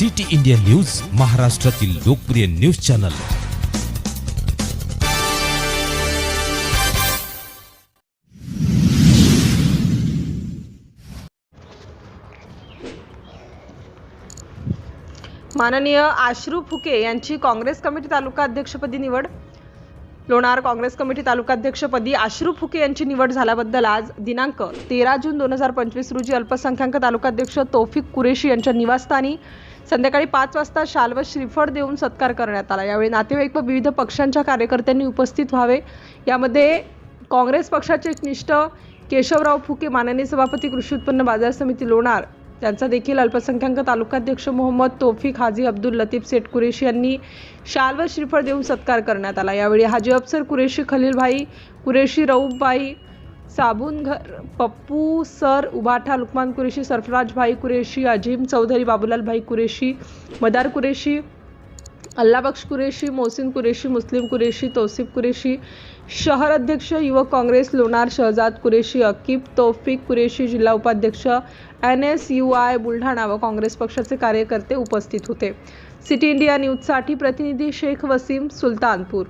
City India news महाराष्ट्रातील लोकप्रिय news channel. माननीय आश्रू फुके यांची काँग्रेस कमिटी तालुका अध्यक्षपदी निवड. लोणार काँग्रेस कमिटी तालुकाध्यक्षपदी आश्रू फुके यांची निवड झाल्याबद्दल आज दिनांक तेरा जून दोन हजार पंचवीस रोजी अल्पसंख्याक तालुकाध्यक्ष तौफिक कुरेशी यांच्या निवासस्थानी संध्याकाळी पाच वाजता शाल व श्रीफळ देऊन सत्कार करण्यात आला. यावेळी नातेवाईक व विविध पक्षांच्या कार्यकर्त्यांनी उपस्थित व्हावे. यामध्ये काँग्रेस पक्षाचे निष्ठ केशवराव फुके माननीय सभापती कृषी उत्पन्न बाजार समिती लोणार त्यांचा देखील अल्पसंख्याक तालुकाध्यक्ष मोहम्मद तोफिक हाजी अब्दुल लतीफ सेठ कुरेशी यांनी शाल व श्रीफळ देऊन सत्कार करण्यात आला. यावेळी हाजी अफसर कुरेशी खलीलभाई कुरेशी रऊफभाई साबुनघर पप्पू सर उबाठा लुकमान कुरेशी सरफराज भाई कुरेशी अजीम चौधरी बाबुलालभाई कुरेशी मदार कुरेशी अल्लाबक्ष कुरेशी मोहसिन कुरेशी मुस्लिम कुरेशी तौसिफ कुरेशी शहर अध्यक्ष युवक काँग्रेस लोणार शहजाद कुरेशी अकीब तौफिक कुरेशी जिल्हा उपाध्यक्ष N S U I Buldhana व काँग्रेस पक्षाचे कार्यकर्ते उपस्थित होते. सिटी इंडिया न्यूजसाठी प्रतिनिधी शेख वसीम सुलतानपूर.